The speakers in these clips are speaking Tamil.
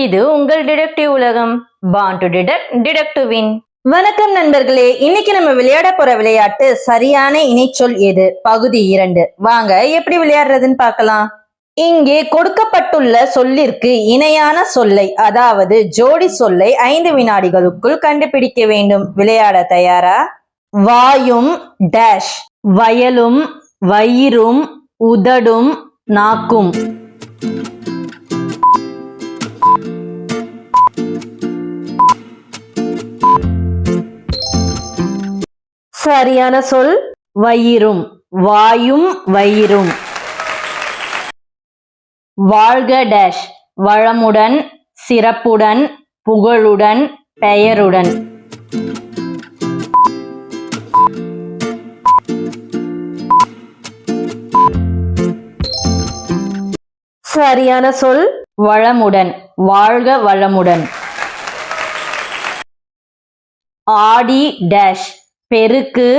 இது உங்கள் டிடெக்டிவ் உலகம். Born to detect detect win வணக்கம் நண்பர்களே. இன்னைக்கு நம்ம விளையாட போற விளையாட்டு சரியான இணைச்சொல் எது? பகுதி இரண்டு. வாங்க எப்படி விளையாடுறதுன்னு பார்க்கலாம். இங்கே கொடுக்கப்பட்டுள்ள சொல்லிற்கு இணையான சொல்லை அதாவது ஜோடி சொல்லை ஐந்து வினாடிகளுக்குள் கண்டுபிடிக்க வேண்டும். விளையாட தயாரா? வாயும் டேஷ் வயலும் வயிறும் உதடும் நாக்கும். சரியான சொல் வயிறும். வாயும் வயிறும். வாழ்க டேஷ் வளமுடன் சிறப்புடன் புகழுடன் பெயருடன். சரியான சொல் வளமுடன். வாழ்க வளமுடன். ஆடி டேஷ் பெருக்கு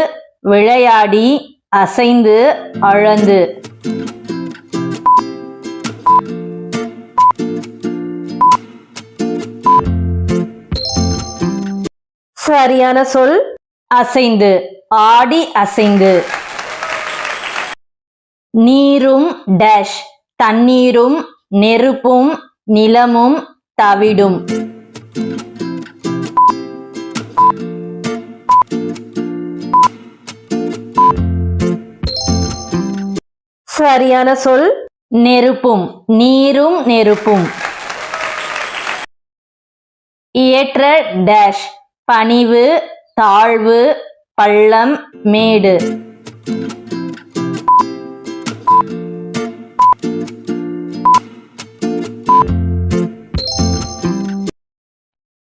விளையாடி அசைந்து அழந்து. சரியான சொல் அசைந்து ஆடி அசைந்து. நீரும் டேஷ் தண்ணீரும் நெருப்பும் நிலமும் தவிடும். சரியான சொல் நெருப்பும் நீரும் நெருப்பும். இயற்ற டேஷ் பணிவு தாழ்வு பள்ளம் மேடு.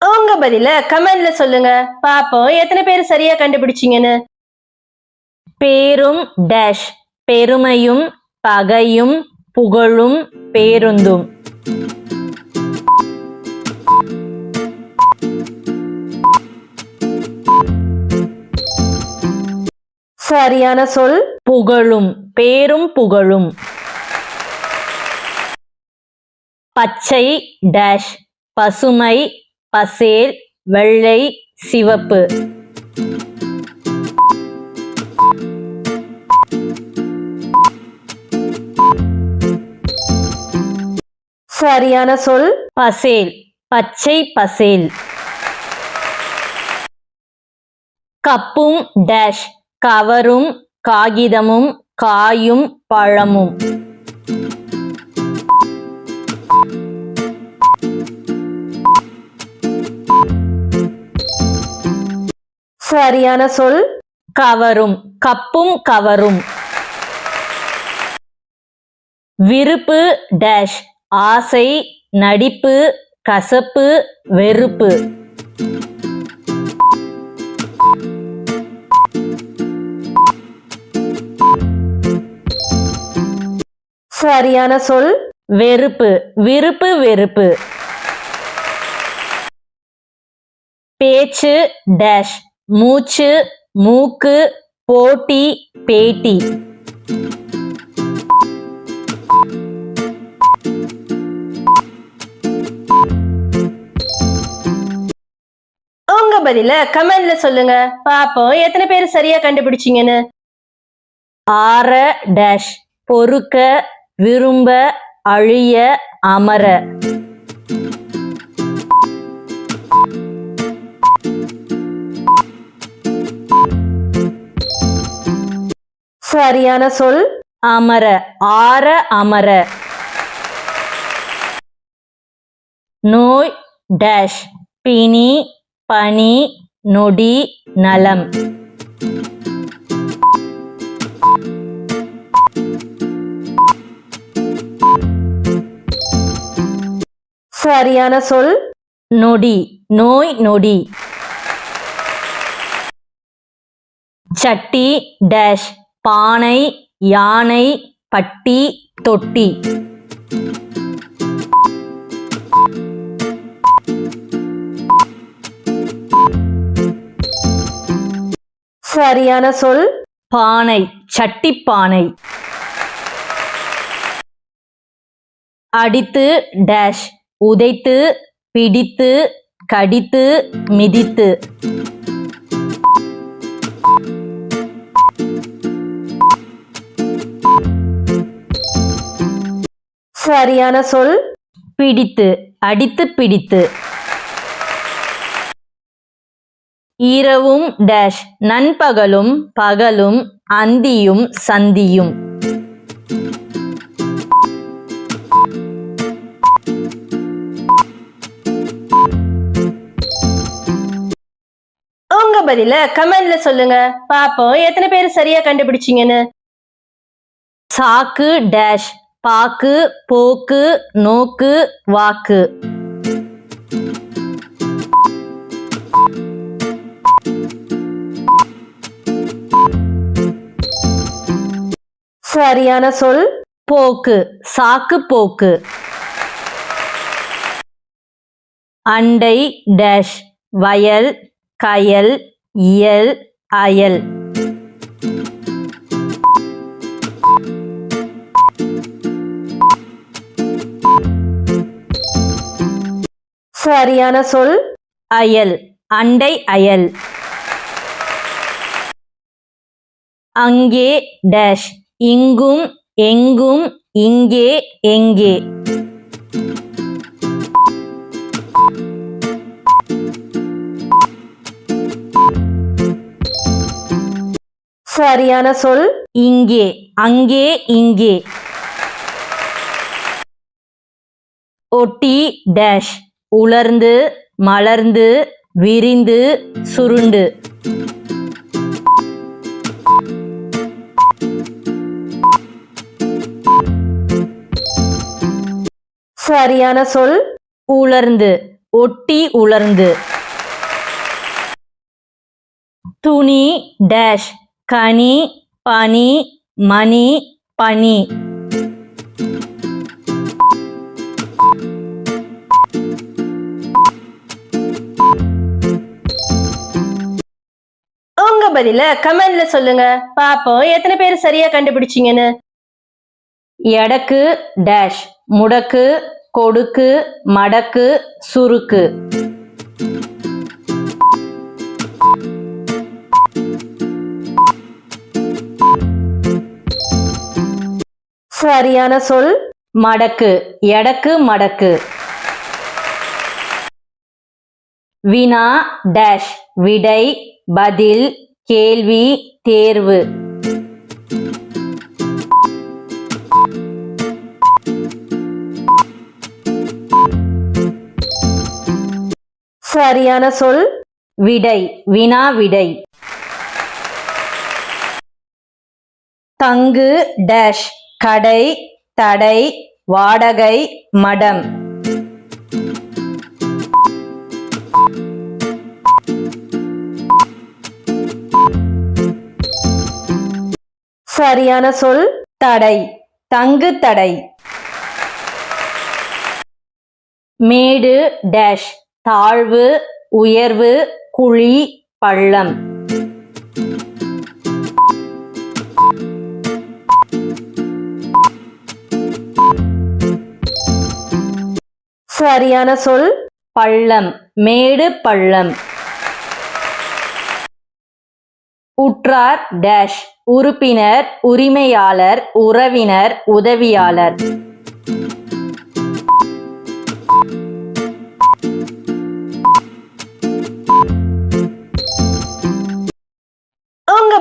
உங்க பதில கமெண்ட்ல சொல்லுங்க. பாப்போம் எத்தனை பேர் சரியா கண்டுபிடிச்சீங்கன்னு. பேரும் டேஷ் பெருமையும் பகையும் புகழும் பேருந்தும். சரியான சொல் புகழும் பேரும் புகழும். பச்சை டேஷ் பசுமை பசேல் வெள்ளை சிவப்பு. சரியான சொல்? பசேல். பச்சை பசேல். கப்பும் டேஷ். கவரும் காகிதமும் காயும் பழமும். சரியான சொல்? கவரும். கப்பும் கவரும். விருப்பு டேஷ். ஆசை நடிப்பு கசப்பு வெறுப்பு. சரியான சொல். வெறுப்பு விருப்பு வெறுப்பு. பேச்சு டேஷ் மூச்சு மூக்கு போட்டி பேட்டி. பதில கமெண்ட்ல சொல்லுங்க. பாப்போம் எத்தனை பேர் சரியா கண்டுபிடிச்சீங்கன்னு. ஆற டேஷ் பொறுக்க விரும்ப அழிய அமர. சரியான சொல் அமர. ஆற அமர. நோய் டேஷ் பிணி பனி நொடி நலம். சரியான சொல் நொடி. நோய் நொடி. சட்டி டேஷ். பானை யானை பட்டி தொட்டி. சரியான சொல்? பானை சட்டிப்பானை. அடித்து டேஷ் உதைத்து பிடித்து கடித்து மிதித்து. சரியான சொல்? பிடித்து அடித்து பிடித்து. இரவும் டேஷ் நண்பகலும் பகலும் அந்தியும் சந்தியும். உங்க பதில கமெண்ட்ல சொல்லுங்க. பாப்போம் எத்தனை பேர் சரியா கண்டுபிடிச்சீங்கன்னு. சாக்கு டேஷ் பாக்கு போக்கு நோக்கு வாக்கு. சரியான சொல்? போக்கு. சாக்கு போக்கு. அண்டை டேஷ். வயல் கயல் இயல் அயல். சரியான சொல்? அயல். அண்டை அயல். அங்கே டேஷ். இங்கும் எங்கும் இங்கே எங்கே? சரியான சொல் இங்கே அங்கே இங்கே. ஒட்டி டேஷ் உலர்ந்து மலர்ந்து விரிந்து சுருண்டு. சரியான சொல் உலர்ந்து ஒட்டி உலர்ந்து. துணி டேஷ் கனி பனி மணி பனி. உங்க பதில கமெண்ட்ல சொல்லுங்க. பாப்போம் எத்தனை பேர் சரியா கண்டுபிடிச்சீங்கன்னு? எடக்கு டேஷ் முடக்கு கொடுக்கு மடக்கு சுருக்கு. சரியான சொல் மடக்கு எடக்கு மடக்கு. வினா டேஷ் விடை பதில் கேள்வி தேர்வு. சரியான சொல் விடை வினா விடை. தங்கு டேஷ் கடை தடை வாடகை மடம். சரியான சொல் தடை தங்கு தடை. மேடு டேஷ் தாழ்வு உயர்வு குழி பள்ளம். சரியான சொல் பள்ளம். மேடு பள்ளம். உற்றார் டேஷ். உறுப்பினர் உரிமையாளர் உறவினர் உதவியாளர்.